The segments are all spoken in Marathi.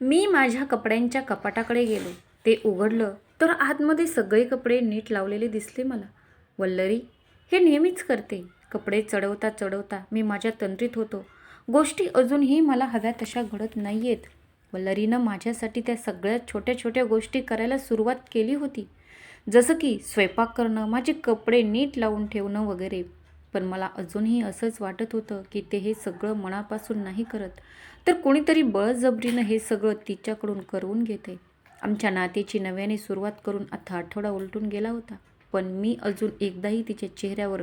मी माझ्या कपड्यांच्या कपाटाकडे गेलो. ते उघडलं तर आतमध्ये सगळे कपडे नीट लावलेले दिसले मला. वल्लरी हे नेहमीच करते. कपडे चढवता चढवता मी माझ्या तंत्रीत होतो. गोष्टी अजूनही मला हव्या तशा घडत नाही आहेत वल्लरीनं माझ्यासाठी त्या सगळ्या छोट्या छोट्या गोष्टी करायला सुरुवात केली होती. जसं की स्वयंपाक करणं माझे कपडे नीट लावून ठेवणं वगैरे. पण मला अजूनही असंच वाटत होतं की ते हे सगळं मनापासून नाही करत. तर कोणीतरी बळजबरीनं हे सगळं तिच्याकडून करवून घेते. आमच्या नातेची नव्याने सुरुवात करून आता आठवडा उलटून गेला होता. पण मी अजून एकदाही तिच्या चेहऱ्यावर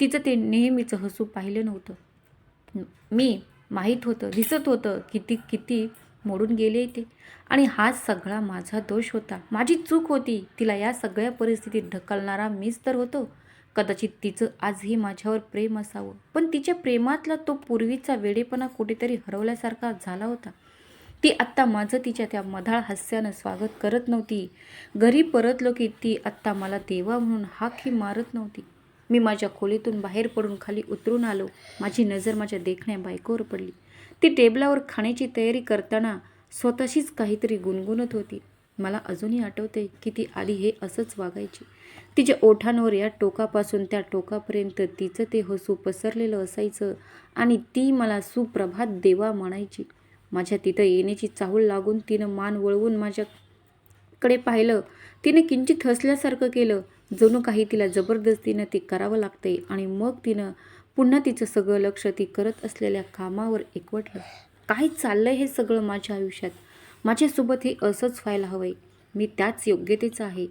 तिचं ते नेहमीचं हसू पाहिलं नव्हतं. मी माहीत होतं दिसत होतं किती किती मोडून गेले ते. आणि हा सगळा माझा दोष होता. माझी चूक होती. तिला या सगळ्या परिस्थितीत ढकलणारा मीच तर होतो. कदाचित तिचं आजही माझ्यावर प्रेम असावं. पण तिच्या प्रेमातला तो पूर्वीचा वेडेपणा कुठेतरी हरवल्यासारखा झाला होता. ती आत्ता माझं तिच्या त्या मधाळ हास्यानं स्वागत करत नव्हती. घरी परतलो की ती आत्ता मला देवा म्हणून हाकही मारत नव्हती. मी माझ्या खोलीतून बाहेर पडून खाली उतरून आलो. माझी नजर माझ्या देखण्या बायकोवर पडली. ती टेबलावर खाण्याची तयारी करताना स्वतःशीच काहीतरी गुणगुणत होती. मला अजूनही आठवते की ती आधी हे असंच वागायची. तिच्या ओठांवर या टोकापासून त्या टोकापर्यंत तिचं ते हसू पसरलेलं असायचं आणि ती मला सुप्रभात देवा म्हणायची. माझ्या तिथं येण्याची चाहूल लागून तिनं मान वळवून माझ्याकडे पाहिलं. तिने किंचित हसल्यासारखं केलं. जणू काही तिला जबरदस्तीनं ते करावं लागते आणि मग तिनं पुन्हा तिचं सगळं लक्ष ती करत असलेल्या कामावर एकवटलं. काय चाललं हे सगळं माझ्या आयुष्यात? माझ्यासोबत हे असंच व्हायला हवंय. मी त्याच योग्यतेचं आहे.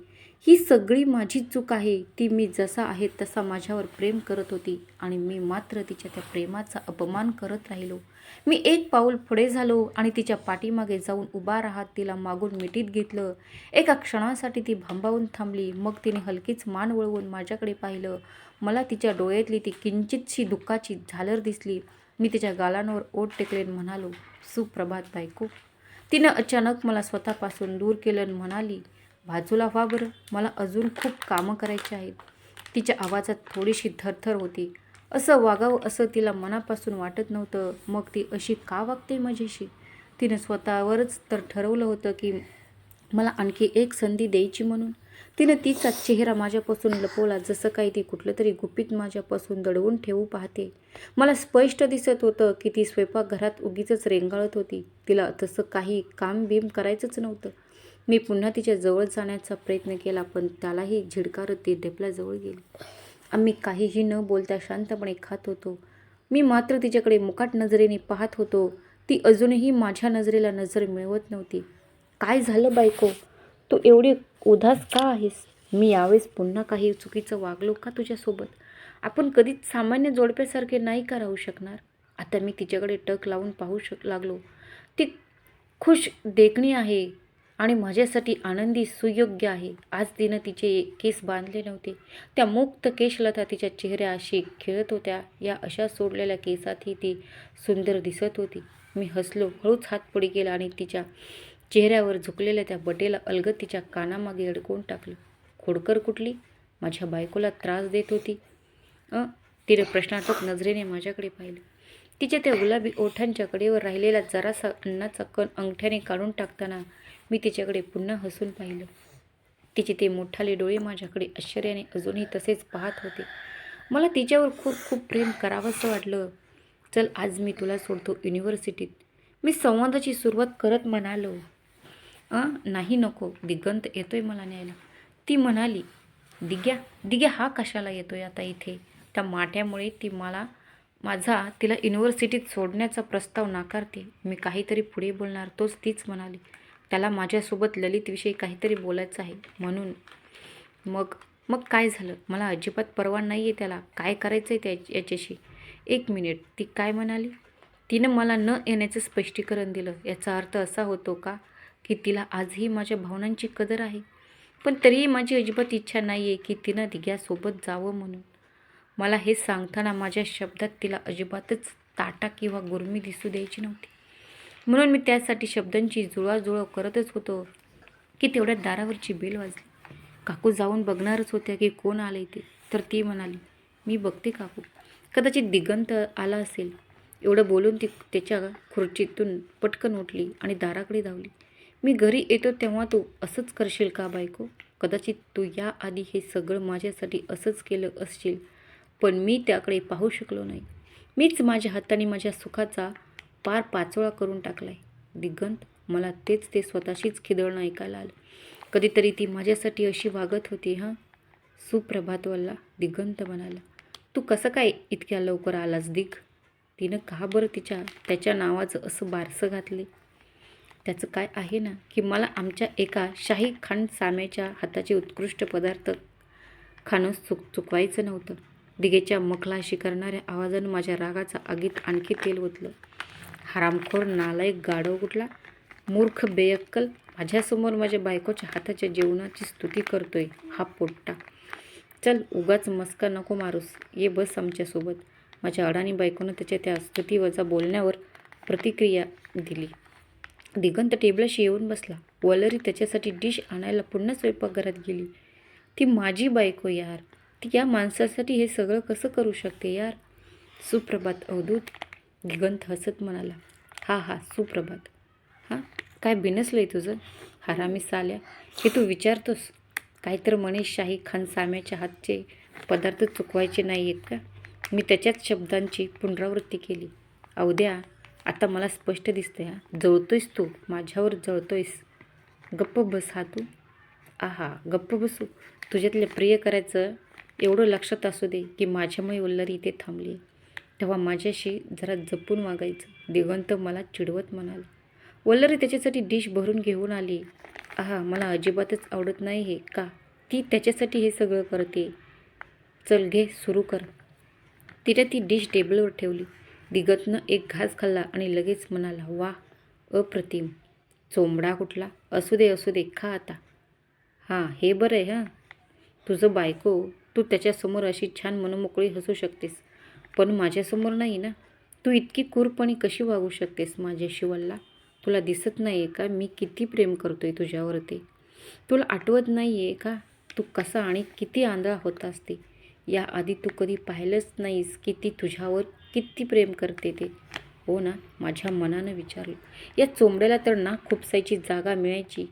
ही सगळी माझी चूक आहे. ती मी जसा आहे तसा माझ्यावर प्रेम करत होती आणि मी मात्र तिच्या त्या प्रेमाचा अपमान करत राहिलो. मी एक पाऊल पुढे झालो आणि तिच्या पाठीमागे जाऊन उभा राहत तिला मागून मिठीत घेतलं. एका क्षणासाठी ती भांबावून थांबली. मग तिने हलकीच मान वळवून माझ्याकडे पाहिलं. मला तिच्या डोळ्यातली ती किंचितशी दुःखाची झालर दिसली. मी तिच्या गालांवर ओट टेकलेन म्हणालो सुप्रभात बायको तिनं अचानक मला स्वतःपासून दूर केलं आणि म्हणाली बाजूला व्हा बरं मला अजून खूप कामं करायची आहेत. तिच्या आवाजात थोडीशी थरथर होती. असं वागावं असं तिला मनापासून वाटत नव्हतं. मग ती अशी का वागते माझ्याशी? तिनं स्वतःवरच तर ठरवलं होतं की मला आणखी एक संधी द्यायची म्हणून. तिनं तिचा चेहरा माझ्यापासून लपवला. जसं काही ती कुठलं तरी गुपित माझ्यापासून दडवून ठेवू पाहते. मला स्पष्ट दिसत होतं की ती स्वयंपाकघरात उगीच रेंगाळत होती. तिला तसं काही काम बीम करायचंच नव्हतं. मी पुन्हा तिच्या जवळ जाण्याचा प्रयत्न केला पण त्यालाही झिडकारत ती ढेपल्याजवळ गेली. आम्ही काहीही न बोलता शांतपणे खात होतो. मी मात्र तिच्याकडे मुकाट नजरेने पाहत होतो. ती अजूनही माझ्या नजरेला नजर मिळवत नव्हती. काय झालं बायको? तू एवढी उदास का आहेस? मी यावेळेस पुन्हा काही चुकीचं वागलो का तुझ्यासोबत? आपण कधीच सामान्य जोडप्यासारखे नाही का राहू शकणार? आता मी तिच्याकडे टक लावून पाहू शक लागलो. ती खुश देखणी आहे आणि माझ्यासाठी आनंदी सुयोग्य आहे. आज तिनं तिचे केस बांधले नव्हते. त्या मुक्त केशलता तिच्या चेहऱ्याशी खेळत होत्या. या अशा सोडलेल्या केसातही ती सुंदर दिसत होती. मी हसलो हळूच हात पुढे गेला आणि तिच्या चेहऱ्यावर झुकलेल्या त्या बटेला अलगद तिच्या कानामागे अडकवून टाकलं. खोडकर कुठली? माझ्या बायकोला त्रास देत होती. अ? तिने प्रश्नार्थक नजरेने माझ्याकडे पाहिलं. तिच्या त्या गुलाबी ओठांच्या कडेवर राहिलेला जरासा अन्नाचा कण अंगठ्याने काढून टाकताना मी तिच्याकडे पुन्हा हसून पाहिलं. तिचे ते मोठाले डोळे माझ्याकडे आश्चर्याने अजूनही तसेच पाहत होते. मला तिच्यावर खूप खूप प्रेम करावंसं वाटलं. चल आज मी तुला सोडतो युनिव्हर्सिटीत. मी संवादाची सुरुवात करत म्हणालो. अ नाही नको दिगंत येतोय मला न्यायला. ती म्हणाली दिग्या दिग्या हा कशाला येतोय आता इथे? त्या माट्यामुळे ती मला माझा तिला युनिव्हर्सिटीत सोडण्याचा प्रस्ताव नाकारते. मी काहीतरी पुढे बोलणार. तोच तीच म्हणाली. त्याला माझ्यासोबत ललितविषयी काहीतरी बोलायचं आहे. म्हणून मग मग काय झालं? मला अजिबात परवा नाही आहे त्याला. काय करायचं आहे त्या याच्याशी? एक मिनिट. ती काय म्हणाली? तिनं मला न येण्याचं स्पष्टीकरण दिलं. याचा अर्थ असा होतो का? की तिला आजही माझ्या भावनांची कदर आहे. पण तरीही माझी अजिबात इच्छा नाही आहे की तिनं दिग्यासोबत जावं म्हणून. मला हे सांगताना माझ्या शब्दात तिला अजिबातच ताटा किंवा गुरमी दिसू द्यायची नव्हती. म्हणून मी त्यासाठी शब्दांची जुळवाजुळव करतच होतो की तेवढ्या दारावरची बेल वाजली. काकू जाऊन बघणारच होत्या की कोण आले ते. तर ती म्हणाली मी बघते काकू. कदाचित दिगंत आला असेल. एवढं बोलून ती त्याच्या खुर्चीतून पटकन उठली आणि दाराकडे धावली. मी घरी येतो तेव्हा तू असंच करशील का बायको? कदाचित तू याआधी हे सगळं माझ्यासाठी असंच केलं असशील पण मी त्याकडे पाहू शकलो नाही. मीच माझ्या हाताने माझ्या सुखाचा पार पाचोळा करून टाकलाय. दिगंत मला तेच ते स्वतःशीच खिदळणं ऐकायला आलं. कधीतरी ती माझ्यासाठी अशी वागत होती हां? सुप्रभात वल्ला दिगंत म्हणाला. तू कसं काय इतक्या लवकर आलास दिग? तिनं का बरं तिच्या त्याच्या नावाचं असं बारसं घातले? त्याचं काय आहे ना? की मला आमच्या एका शाही खान साम्याच्या हाताचे उत्कृष्ट पदार्थ खाणं चुक चुकवायचं नव्हतं. दिगेच्या मखलाशी करणाऱ्या आवाजानं माझ्या रागाचा आगीत आणखी तेल ओतलं. हरामखोर नालायक गाढव कुठला मूर्ख बेअक्कल माझ्यासमोर माझ्या बायकोच्या हाताच्या जेवणाची स्तुती करतोय हा पोट्टा. चल उगाच मस्का नको मारूस. ये बस आमच्यासोबत. माझ्या अडाणी बायकोनं त्याच्या त्या स्तुतीवजा बोलण्यावर प्रतिक्रिया दिली. दिगंत टेबलाशी येऊन बसला. वलरी त्याच्यासाठी डिश आणायला पुन्हा स्वयंपाकघरात गेली. ती माझी बायको यार. ती या माणसासाठी हे सगळं कसं करू शकते यार? सुप्रभात अवधूत. दिगंत हसत म्हणाला. हा हा सुप्रभात. हां काय बिनसलं आहे तुझं? हरामी साल्या. हे तू विचारतोस? काय तर मनीष शाही खान साम्याच्या हातचे पदार्थ चुकवायचे नाही आहेत का? मी त्याच्याच शब्दांची पुनरावृत्ती केली. अवद्या आता मला स्पष्ट दिसतंय हा. जळतोयस तू? माझ्यावर जळतोयस. गप्प बस हा तू. आहा गप्प बसू. तुझ्यातले प्रिय करायचं एवढं लक्षात असू दे की माझ्यामुळे वल्लरी इथे थांबली. तेव्हा माझ्याशी जरा जपून वागायचं. दिगंत मला चिडवत म्हणाला. वल्लरी त्याच्यासाठी डिश भरून घेऊन आली. आहा मला अजिबातच आवडत नाही हे. का? ती त्याच्यासाठी हे सगळं करते. चल घे सुरू कर. तिने ती डिश टेबलवर ठेवली. दिगतनं एक घास खाल्ला आणि लगेच म्हणाला वा अप्रतिम. चोंबडा कुठला? असू दे असू दे खा आता. हां हे बरं आहे हां. तुझं बायको तू त्याच्यासमोर अशी छान मनमोकळी हसू शकतेस. पण माझ्यासमोर नाही ना. तू इतकी क्रूरपणे कशी वागू शकतेस माझ्याशी वल्ला तुला दिसत नाही आहे का? मी किती प्रेम करतो तुझ्यावर ते तुला आठवत नाही आहे का? तू कसा आणि किती आंधळा होतास ते? याआधी तू कधी पाहिलंच नाहीस की ती तुझ्यावर किती प्रेम करते ते. हो ना माझ्या मनानं विचारलं. या चोंबड्याला तर ना खुपसायची जागा मिळायची.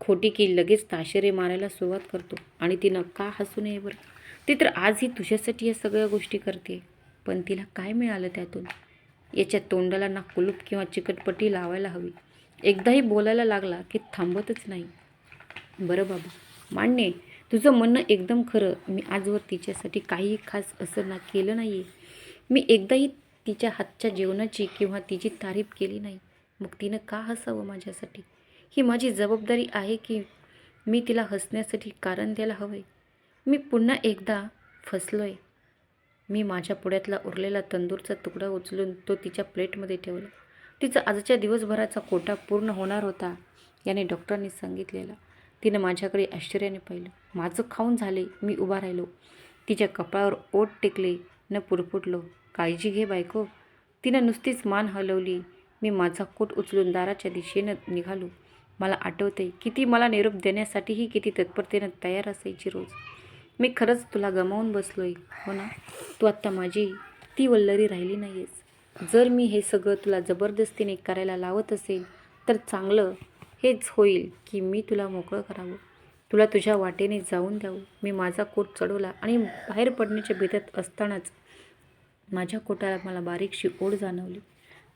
खोटी की लगेच ताशेरे मारायला सुरुवात करतो आणि तिनं का हसू नये बरं? ती तर आजही तुझ्यासाठी या सगळ्या गोष्टी करते. पण तिला काय मिळालं त्यातून? याच्या तोंडाला ना कुलूप किंवा चिकटपट्टी लावायला हवी. एकदाही बोलायला लागला की थांबतच नाही. बरं बाबा मान्य तुझं म्हणणं एकदम खरं. मी आजवर तिच्यासाठी काहीही खास असं ना केलं नाही आहे मी एकदाही तिच्या हातच्या जेवणाची किंवा तिची तारीफ केली नाही. मग तिनं का हसावं माझ्यासाठी? ही माझी जबाबदारी आहे की मी तिला हसण्यासाठी कारण द्यायला हवं आहे मी पुन्हा एकदा फसलो आहे मी माझ्या पुढ्यातला उरलेला तंदूरचा तुकडा उचलून तो तिच्या प्लेटमध्ये ठेवला. तिचा आजच्या दिवसभराचा कोटा पूर्ण होणार होता याने डॉक्टरांनी सांगितलेला. तिनं माझ्याकडे आश्चर्याने पाहिलं. माझं खाऊन झाले. मी उभा राहिलो. तिच्या कपाळावर ओट टेकले. न पुरपुटलो. काळजी घे बायको. तिनं नुसतीच मान हलवली. मी माझा कोट उचलून दाराच्या दिशेनं निघालो. मला आठवते किती मला निरोप देण्यासाठीही किती तत्परतेनं तयार असायची रोज. मी खरंच तुला गमावून बसलोय हो ना? तू आत्ता माझी ती वल्लरी राहिली नाही आहेस जर मी हे सगळं तुला जबरदस्तीने करायला लावत असेल तर चांगलं हेच होईल की मी तुला मोकळं करावं. तुला तुझ्या वाटेने जाऊन द्यावं. मी माझा कोट चढवला आणि बाहेर पडण्याच्या भेदात असतानाच माझ्या कोटाला मला बारीकशी ओढ जाणवली.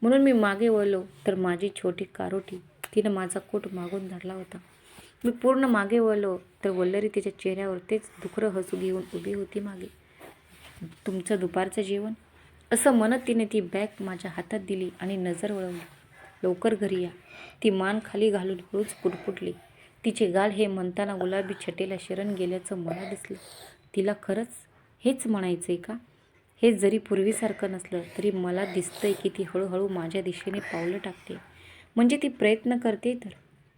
म्हणून मी मागे वळलो तर माझी छोटी कारोटी तिनं माझा कोट मागून धरला होता. मी पूर्ण मागे वळलो तर वल्लरी तिच्या चेहऱ्यावर तेच दुखरं हसू घेऊन उभी होती मागे. तुमचं दुपारचं जेवण? असं म्हणत तिने ती बॅग माझ्या हातात दिली आणि नजर वळवली. लवकर घरी या. ती मान खाली घालून हळूच पुटपुटली. तिचे गाल हे म्हणताना गुलाबी छटेला शरण गेल्याचं मला दिसलं. तिला खरंच हेच म्हणायचं आहे का? हे जरी पूर्वीसारखं नसलं तरी मला दिसतंय की ती हळूहळू माझ्या दिशेने पावलं टाकते. म्हणजे ती प्रयत्न करते तर?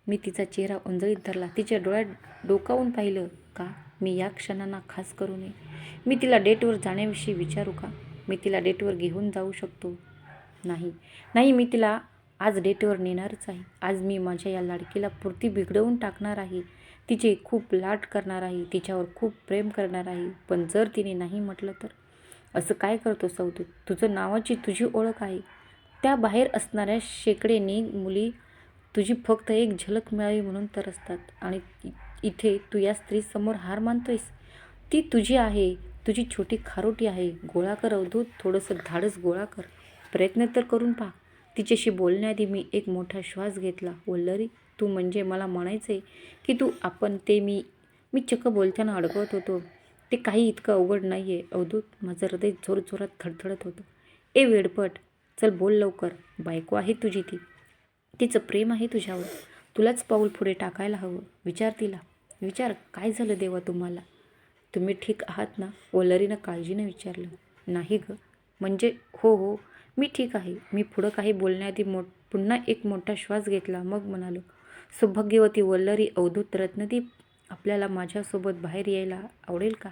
मी तिचा चेहरा उंजळीत धरला. तिच्या डोळ्यात डोकावून पाहिलं का? मी या क्षणांना खास करू नये. मी तिला डेटवर जाण्याविषयी विचारू का? मी तिला डेटवर घेऊन जाऊ शकतो? नाही. नाही मी तिला आज डेटवर नेणारच आहे. आज मी माझ्या या लाडकीला पुरती बिघडवून टाकणार आहे. तिचे खूप लाट करणार आहे. तिच्यावर खूप प्रेम करणार आहे. पण जर तिने नाही म्हटलं तर? असं काय करतो सौदूत तुझं नावाची तुझी ओळख आहे त्या बाहेर असणाऱ्या शेकडेनी मुली तुझी फक्त एक झलक मिळावी म्हणून तरसतात. आणि इथे तू या स्त्रीसमोर हार मानतोयस? ती तुझी आहे तुझी छोटी खारोटी आहे. गोळा कर अवधूत थोडंसं धाडस गोळा कर. प्रयत्न तर करून पहा. तिच्याशी बोलण्याआधी मी एक मोठा श्वास घेतला. वल्लरी तू म्हणजे मला म्हणायचं आहे की तू आपण ते मी मी चक्क बोलताना अडकवत होतो. ते काही इतकं अवघड नाही आहे अवधूत माझं हृदय जोरजोरात थडथडत होतं. ए वेडपट. चल बोल लवकर. बायको आहे तुझी ती. तिचं प्रेम आहे तुझ्यावर. तुलाच पाऊल पुढे टाकायला हवं. विचार तिला. विचार काय झालं देवा तुम्हाला? तुम्ही ठीक आहात ना? ओलरीनं काळजीनं विचारलं. नाही गं. म्हणजे हो हो. मी ठीक आहे. मी पुढं काही बोलण्याआधी मो पुन्हा एक मोठा श्वास घेतला. मग म्हणालो सौभाग्यवती वल्लरी अवधूत रत्नदीप आपल्याला माझ्यासोबत बाहेर यायला आवडेल का?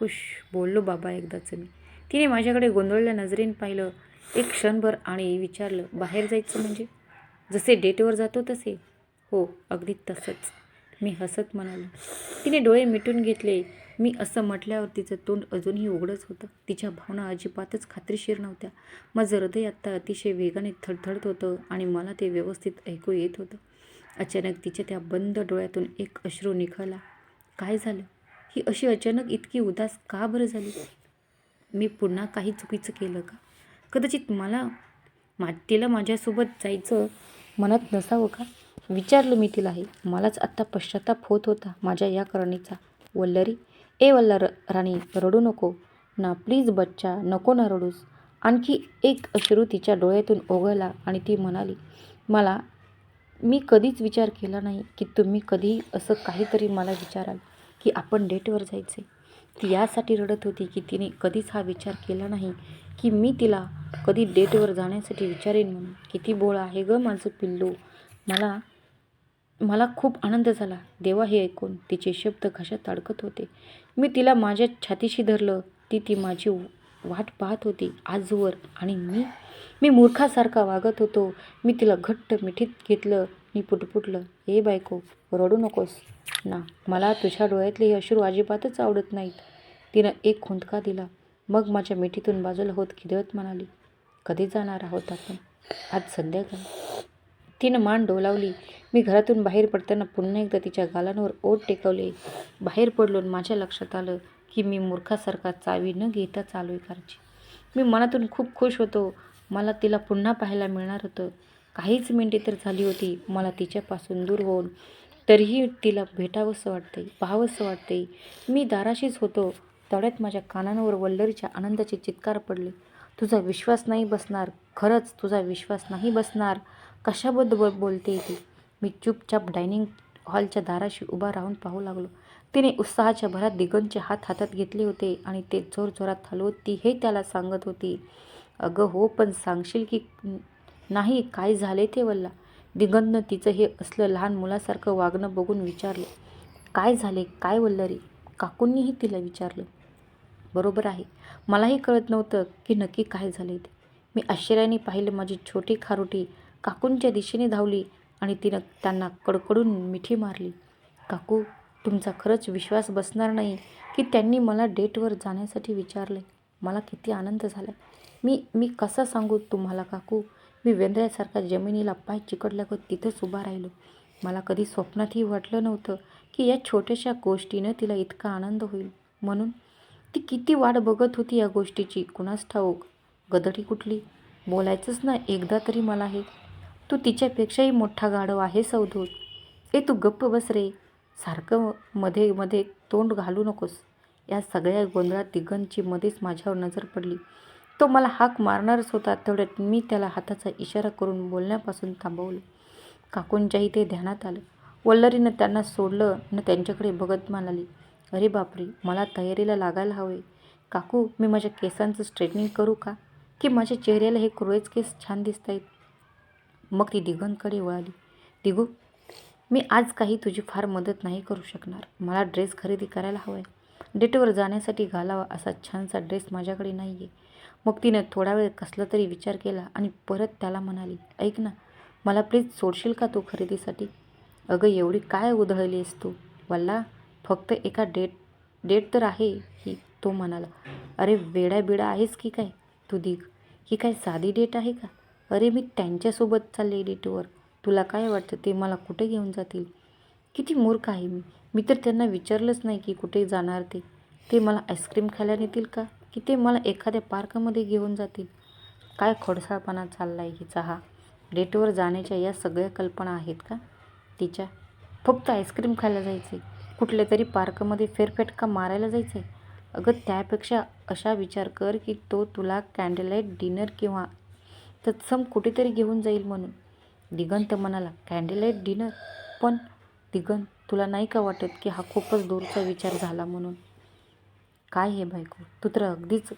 हुश बोललो बाबा एकदाचं मी. तिने माझ्याकडे गोंधळल्या नजरेने पाहिलं. एक क्षणभर आणि विचारलं बाहेर जायचं म्हणजे? जसे डेटवर जातो तसे. हो अगदी तसंच. मी हसत म्हणालो. तिने डोळे मिटून घेतले. मी असं म्हटल्यावर तिचं तोंड अजूनही उघडच होतं. तिच्या भावना अजिबातच खात्रीशीर नव्हत्या. माझं हृदय आत्ता अतिशय वेगाने थडथडत होतं आणि मला ते व्यवस्थित ऐकू येत होतं. अचानक तिच्या त्या बंद डोळ्यातून एक अश्रू निघाला. काय झालं? ही अशी अचानक इतकी उदास का बरं झाली? मी पुन्हा काही चुकीचं केलं का? कदाचित मला मा तिला माझ्यासोबत जायचं मनात नसावं का? विचारलं मी तिला हे. मलाच आत्ता पश्चाताप होत होता माझ्या या करणीचा वल्लरी ए वल्लर राणी रडू नको. ना प्लीज बच्चा नको ना रडूस. आणखी एक अश्रू तिच्या डोळ्यातून ओघळला आणि ती म्हणाली मला मी कधीच विचार केला नाही की तुम्ही कधी असं काहीतरी मला विचाराल की आपण डेटवर जायचे ती यासाठी रडत होती की तिने कधीच हा विचार केला नाही की मी तिला कधी डेटवर जाण्यासाठी विचारेन म्हणून. किती बोळ आहे गं माझं पिल्लू. मला मला खूप आनंद झाला. देवा हे ऐकून तिचे शब्द घशात अडकत होते. मी तिला माझ्या छातीशी धरलं. ती ती माझी वाट पाहत होती आजवर. आणि मी मी मूर्खासारखा वागत होतो. मी तिला घट्ट मिठीत घेतलं मी पुटपुटलं हे बायको रडू नकोस. ना मला तुझ्या डोळ्यातले हे अश्रू अजिबातच आवडत नाहीत. तिनं एक खुंदका दिला. मग माझ्या मिठीतून बाजूला होत खिदळत म्हणाली कधी जाणार आहोत आपण? आज संध्याकाळी तिनं मान डोलावली. मी घरातून बाहेर पडताना पुन्हा एकदा तिच्या गालांवर ओठ टेकवले. बाहेर पडलो माझ्या लक्षात आलं की मी मूर्खासारखा चावी न घेता चालू आहे कारची मी मनातून खूप खुश होतो. मला तिला पुन्हा पाहायला मिळणार होतं. काहीच मिनटे तर झाली होती. मला तिच्यापासून दूर होऊन तरीही तिला भेटावंसं वाटतंय पाहावंसं वाटतंय. मी दाराशीच होतो. तेवढ्यात माझ्या कानांवर वल्लरीच्या आनंदाचे चित्कार पडले. तुझा विश्वास नाही बसणार. खरंच तुझा विश्वास नाही बसणार. कशाबद्दल बोलते ती? मी चुपचाप डायनिंग हॉलच्या दाराशी उभा राहून पाहू लागलो. तिने उत्साहाच्या भरात दिगंतचे हात हातात घेतले होते आणि ते जोरजोरात हलवत ती हे त्याला सांगत होती. अगं हो पण सांगशील की नाही काय झाले ते वल्ला? दिगंतनं तिचं हे असलं लहान मुलासारखं वागणं बघून विचारलं. काय झाले? काय वल्लरी काकूंनीही तिला विचारलं. बरोबर आहे. मलाही कळत नव्हतं की नक्की काय झाले ते. मी आश्चर्याने पाहिलं माझी छोटी खारोटी काकूंच्या दिशेने धावली आणि तिनं त्यांना कडकडून मिठी मारली. काकू तुमचा खरंच विश्वास बसणार नाही की त्यांनी मला डेटवर जाण्यासाठी विचारले. मला किती आनंद झाला मी मी कसा सांगू तुम्हाला काकू? मी वेंद्र्यासारखा जमिनीला पाय चिकटल्यागत तिथंच उभा राहिलो. मला कधी स्वप्नातही वाटलं नव्हतं की या छोट्याशा गोष्टीनं तिला इतका आनंद होईल. म्हणून ती किती वाट बघत होती या गोष्टीची. कुणास ठाऊक? गदडी कुठली? बोलायचंच ना एकदा तरी मला हे. तू तिच्यापेक्षाही मोठा गाढव आहे सौधोत ए तू गप्प बस रे. सारखं मध्ये मध्ये तोंड घालू नकोस. या सगळ्या गोंधळात दिगंतची मध्येच माझ्यावर नजर पडली. तो मला हाक मारणारच होता. तेवढ्यात मी त्याला हाताचा इशारा करून बोलण्यापासून थांबवलं. काकूंच्याही ते ध्यानात आलं. वल्लरीनं त्यांना सोडलं न त्यांच्याकडे बघत म्हणाली अरे बापरे मला तयारीला लागायला हवे. काकू मी माझ्या केसांचं स्ट्रेटनिंग करू का? की माझ्या चेहऱ्याला हे क्रोळेच केस छान दिसत आहेत मग ती दिगंतकडे वळाली. दिगू मी आज काही तुझी फार मदत नाही करू शकणार. मला ड्रेस खरेदी करायला हवा आहे डेटवर जाण्यासाठी घालावा असा छानसा ड्रेस माझ्याकडे नाही आहे मग तिनं थोडा वेळ कसला तरी विचार केला आणि परत त्याला म्हणाली ऐक ना मला प्लीज सोडशील का तू खरेदीसाठी? अगं एवढी काय उधळलीस तू? वल्ला फक्त एका डेट डेट तर आहे ही तो म्हणाला. अरे वेडा बिडा आहेस की काय? तू दिग. ही काय साधी डेट आहे का? अरे मी त्यांच्यासोबत चालले डेटवर तुला काय वाटतं? ते मला कुठे घेऊन जातील? किती मूर्ख आहे मी. मी तर त्यांना विचारलंच नाही की कुठे जाणार ते. ते मला आईस्क्रीम खायला नेतील का? की ते मला एखाद्या पार्कमध्ये घेऊन जातील? काय खोडसाळपणा चालला आहे हिचा हा? डेटवर जाण्याच्या या सगळ्या कल्पना आहेत का? तिच्या? फक्त आईस्क्रीम खायला जायचे. कुठल्या तरी पार्कमध्ये फेरफेटका मारायला जायचं? आहे अगं त्यापेक्षा असा विचार कर की तो तुला कॅन्डलाईट डिनर किंवा तत्सम कुठेतरी घेऊन जाईल म्हणून. दिगंत म्हणाला कॅन्डलाईट डिनर पण दिगंत तुला नाही का वाटत की हा खूपच दूरचा विचार झाला म्हणून? काय हे बायको? तू तर अगदीच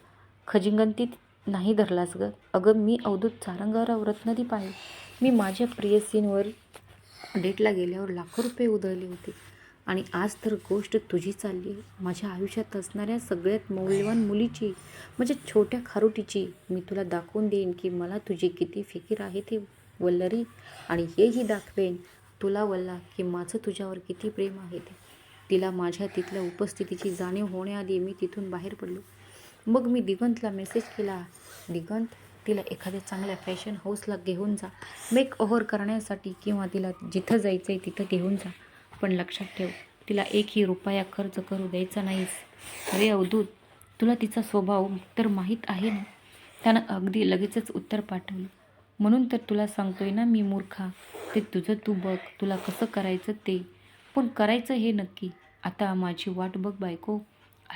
खजिंगंतीत नाही धरलास ग. अगं मी अवधूत चारंगाराव रत्नदीप आहे मी माझ्या प्रियसींवर डेटला गेल्यावर लाखो रुपये उधळले होते. आणि आज तर गोष्ट तुझी चालली आहे. माझ्या आयुष्यात असणाऱ्या सगळ्यात मौल्यवान मुलीची म्हणजे छोट्या खारुटीची मी तुला दाखवून देईन की मला तुझी किती फिकीर आहे ते वल्लरी. आणि हेही दाखवेन तुला वल्ला की माझं तुझ्यावर किती प्रेम आहे ते. तिला माझ्या तिथल्या उपस्थितीची जाणीव होण्याआधी मी तिथून बाहेर पडलो. मग मी दिगंतला मेसेज केला दिगंत तिला एखाद्या चांगल्या फॅशन हाऊसला घेऊन जा. मेक ओव्हर करण्यासाठी किंवा तिला जिथं जायचं आहे तिथं घेऊन जा. पण लक्षात ठेव तिला एकही रुपया खर्च करू द्यायचा नाहीस. अरे अवधूत तुला तिचा स्वभाव तर माहीत आहे ना? त्यानं अगदी लगेचच उत्तर पाठवलं. म्हणून तर तुला सांगतोय ना मी मूर्खा. ते तुझं तू बघ तुला कसं करायचं ते. पण करायचं हे नक्की. आता माझी वाट बघ बायको.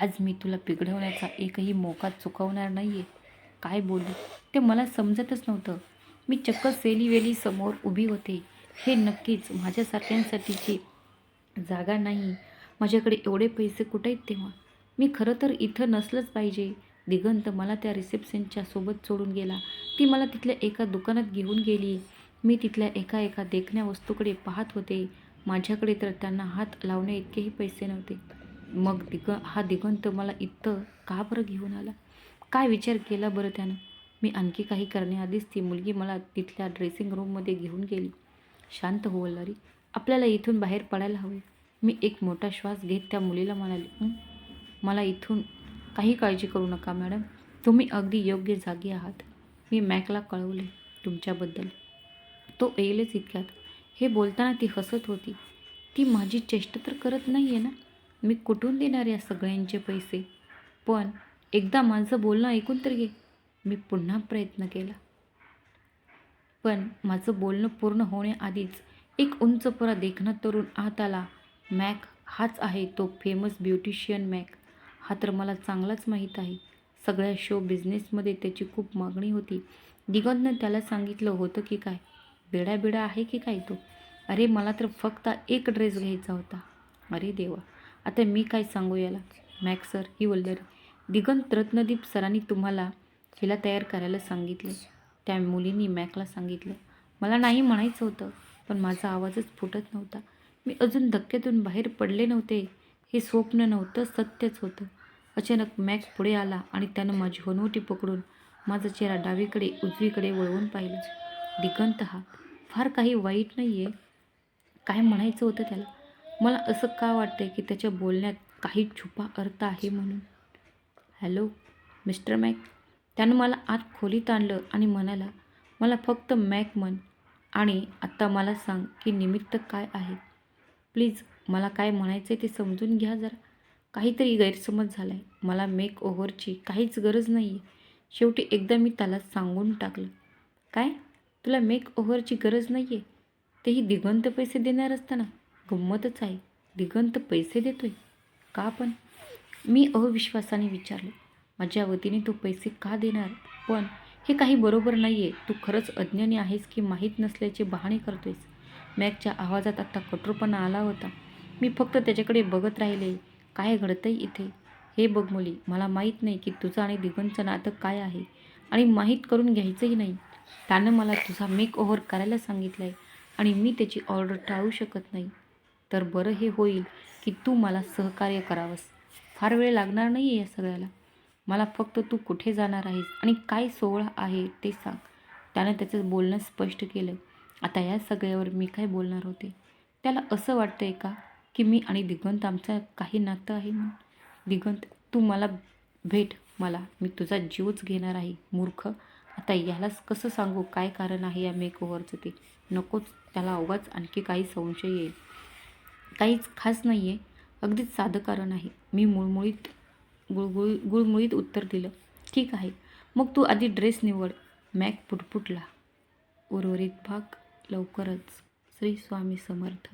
आज मी तुला पिघडवण्याचा एकही मोका चुकवणार नाही आहे काय बोलू? ते मला समजतच नव्हतं. मी चक्क सेलीवेली समोर उभी होते. हे नक्कीच माझ्यासारख्यांसाठीची जागा नाही. माझ्याकडे एवढे पैसे कुठे आहेत तेव्हा? मी खरं तर इथं नसलंच पाहिजे. दिगंत मला त्या रिसेप्शनच्या सोबत सोडून गेला. ती मला तिथल्या एका दुकानात घेऊन गेली. मी तिथल्या एका एका देखण्या वस्तूकडे पाहत होते. माझ्याकडे तर त्यांना हात लावण्या इतकेही पैसे नव्हते. मग दिग हा दिगंत मला इथं का बरं घेऊन आला? काय विचार केला बरं त्यानं? मी आणखी काही करण्याआधीच ती मुलगी मला तिथल्या ड्रेसिंग रूममध्ये घेऊन गेली. शांत हो वल्लारी आपल्याला इथून बाहेर पडायला हवे मी एक मोठा श्वास घेत त्या मुलीला म्हणाले मला इथून काही काळजी करू नका मॅडम. तुम्ही अगदी योग्य जागी आहात. मी मॅकला कळवले तुमच्याबद्दल. तो येईलच इतक्यात. हे बोलताना ती हसत होती. ती माझी चेष्टा तर करत नाही आहे ना? मी कुठून देणार या सगळ्यांचे पैसे? पण एकदा माझं बोलणं ऐकून तर घे. मी पुन्हा प्रयत्न केला. पण माझं बोलणं पूर्ण होण्याआधीच एक उंचपुरा देखणा तरुण आत आला. मॅक हाच आहे तो फेमस ब्युटिशियन मॅक. हा तर मला चांगलाच माहीत आहे. सगळ्या शो बिझनेसमध्ये त्याची खूप मागणी होती. दिगंतनं त्याला सांगितलं होतं की काय बेडाबिडा आहे की काय तो? अरे मला तर फक्त एक ड्रेस घ्यायचा होता. अरे देवा आता मी काय सांगू याला? मॅक सर ही वल्लरी. दिगंत रत्नदीप सरांनी तुम्हाला हिला तयार करायला सांगितले. त्या मुलींनी मॅकला सांगितलं. मला नाही म्हणायचं होतं पण माझा आवाजच फुटत नव्हता. मी अजून धक्क्यातून बाहेर पडले नव्हते. हे स्वप्न नव्हतं सत्यच होतं. अचानक मॅक पुढे आला आणि त्यानं माझी होनवटी पकडून माझा चेहरा डावीकडे उजवीकडे वळवून पाहिलं. दिगंत हा. फार काही वाईट नाही आहे काय म्हणायचं होतं त्याला? मला असं का वाटतंय की त्याच्या बोलण्यात काही छुपा अर्थ आहे म्हणून? हॅलो मिस्टर मॅक त्यानं मला आत खोलीत आणलं आणि म्हणाला मला फक्त मॅक म्हण आणि आत्ता मला सांग की निमित्त काय आहे. प्लीज मला काय म्हणायचं आहे ते समजून घ्या जरा. काहीतरी गैरसमज झाला आहे मला मेक ओव्हरची काहीच गरज नाही आहे शेवटी एकदा मी त्याला सांगून टाकलं. काय? तुला मेक ओव्हरची गरज नाही आहे तेही दिगंत पैसे देणार असताना? गंमतच आहे. दिगंत पैसे देतोय? का पण? मी अविश्वासाने विचारलं. माझ्या वतीने तो पैसे का देणार? पण हे काही बरोबर नाही आहे तू खरंच अज्ञानी आहेस की माहीत नसल्याचे बहाणे करतोयस? मॅकच्या आवाजात आत्ता कठोरपणा आला होता. मी फक्त त्याच्याकडे बघत राहिले. काय घडतंय इथे? हे बघ मुली मला माहीत नाही की तुझं आणि दिगंतचं नातं काय आहे आणि माहीत करून घ्यायचंही नाही. त्यानं मला तुझा मेक ओव्हर करायला सांगितलं आहे आणि मी त्याची ऑर्डर टाळू शकत नाही. तर बरं हे होईल की तू मला सहकार्य करावंस. फार वेळ लागणार नाही आहे या सगळ्याला. मला फक्त तू कुठे जाणार आहेस आणि काय सोहळा आहे ते सांग. त्यानं त्याचं बोलणं स्पष्ट केलं. आता या सगळ्यावर मी काय बोलणार होते? त्याला असं वाटतंय का? की मी आणि दिगंत आमचं काही नातं आहे म्हणून. दिगंत तू मला भेट मला. मी तुझा जीवच घेणार आहे मूर्ख. आता यालाच कसं सांगू? काय कारण आहे या मेकओव्हरचं ते? नकोच त्याला अवघाच आणखी काही संशय येईल. काहीच खास नाही आहे अगदीच साधं कारण आहे. मी मुळमुळीत गुळगुळ गुळमुळीत उत्तर दिलं. ठीक आहे. मग तू आधी ड्रेस निवड. मॅक पुटपुटला. उर्वरित भाग लवकरच. श्री स्वामी समर्थ.